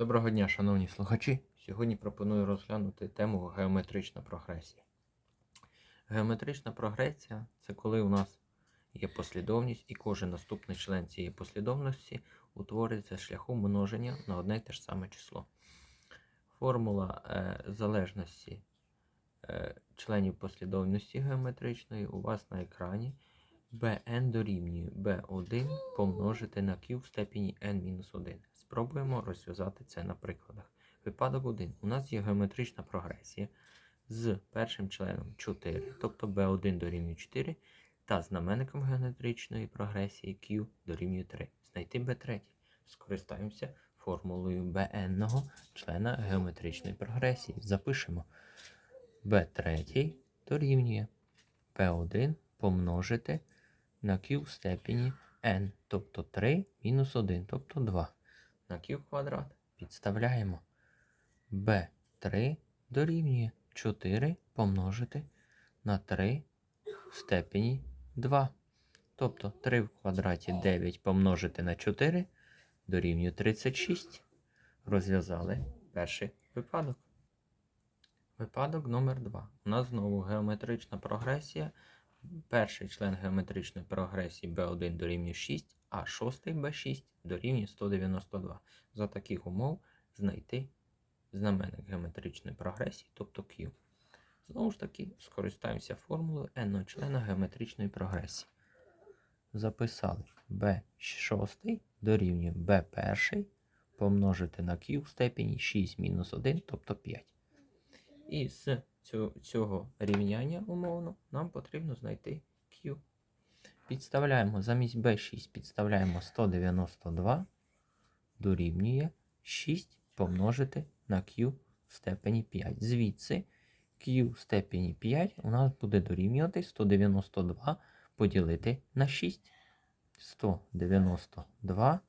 Доброго дня, шановні слухачі. Сьогодні пропоную розглянути тему геометрична прогресія. Геометрична прогресія це коли у нас є послідовність, і кожен наступний член цієї послідовності утворюється шляхом множення на одне й те ж саме число. Формула е, залежності е, членів послідовності геометричної у вас на екрані. Bn дорівнює b1 помножити на q в степені n-1. Спробуємо розв'язати це на прикладах. Випадок 1. У нас є геометрична прогресія з першим членом 4, тобто b1 дорівнює 4, та знаменником геометричної прогресії q дорівнює 3. Знайти b3. Скористаємося формулою bn члена геометричної прогресії. Запишемо b3 дорівнює p1 помножити на q в степені n, тобто 3 мінус 1, тобто 2. На q квадрат підставляємо b3 дорівнює 4 помножити на 3 в степені 2. Тобто 3 в квадраті 9 помножити на 4 дорівнює 36. Розв'язали перший випадок. Випадок номер 2. У нас знову геометрична прогресія. Перший член геометричної прогресії b1 дорівнює 6, а шостий b6 дорівнює 192. За таких умов знайти знаменник геометричної прогресії, тобто Q. Знову ж таки, скористаємося формулою n члена геометричної прогресії. Записали b6 дорівнює b1 помножити на q в степені 6 мінус 1, тобто 5. І з цього, рівняння умовно нам потрібно знайти Q. Підставляємо замість B6 підставляємо 192 дорівнює 6 помножити на Q в степені 5. Звідси Q в степені 5 у нас буде дорівнювати 192 поділити на 6. 192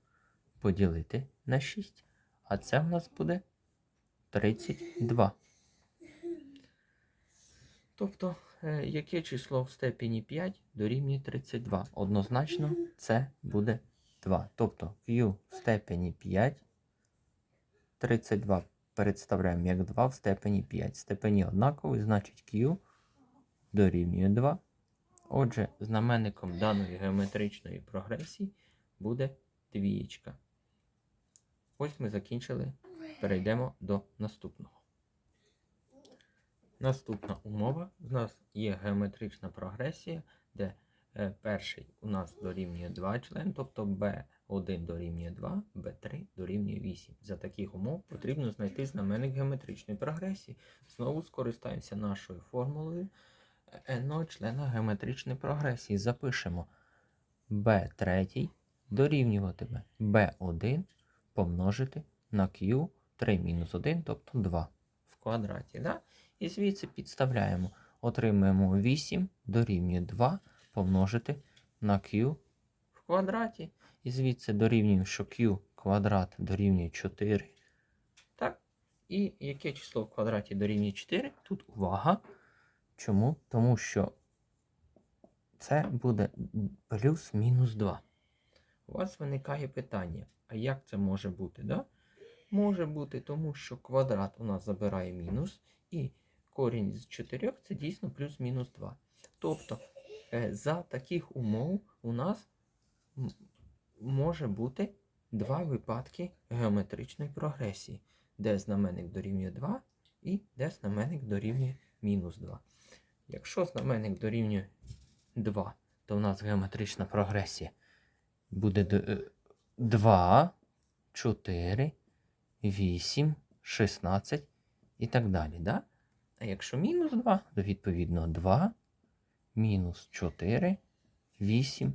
поділити на 6. А це в нас буде 32. Тобто, е, яке число в степені 5 дорівнює 32? Однозначно, це буде 2. Тобто Q в степені 5, 32 представляємо як 2 в степені 5. Степені однакові, значить Q дорівнює 2. Отже, знаменником даної геометричної прогресії буде двієчка. Ось ми закінчили. Перейдемо до наступного. Наступна умова. У нас є геометрична прогресія, де е, перший у нас дорівнює 2 член, тобто b1 дорівнює 2, b3 дорівнює 8. За таких умов потрібно знайти знаменник геометричної прогресії. Знову скористаємося нашою формулою n члена геометричної прогресії. Запишемо b3 дорівнюватиме b1 помножити на q 3 мінус 1, тобто 2 в квадраті. Да? І звідси підставляємо. Отримуємо 8 дорівнює 2 помножити на q в квадраті. І звідси дорівнюємо, що q квадрат дорівнює 4. Так. І яке число в квадраті дорівнює 4? Тут увага. Чому? Тому що це буде плюс-мінус 2. У вас виникає питання, а як це може бути? Да? Може бути, тому що квадрат у нас забирає мінус, і корінь з 4 це дійсно плюс-мінус 2. Тобто, е, за таких умов у нас може бути два випадки геометричної прогресії, де знаменник дорівнює 2 і де знаменник дорівнює мінус 2. Якщо знаменник дорівнює 2, то у нас геометрична прогресія буде е, 2, 4, 8, 16 і так далі. Да? А якщо мінус 2, то відповідно 2, мінус 4, 8,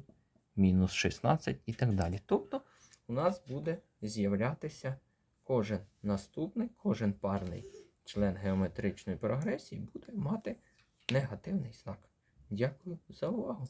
мінус 16 і так далі. Тобто у нас буде з'являтися кожен наступний, кожен парний член геометричної прогресії буде мати негативний знак. Дякую за увагу.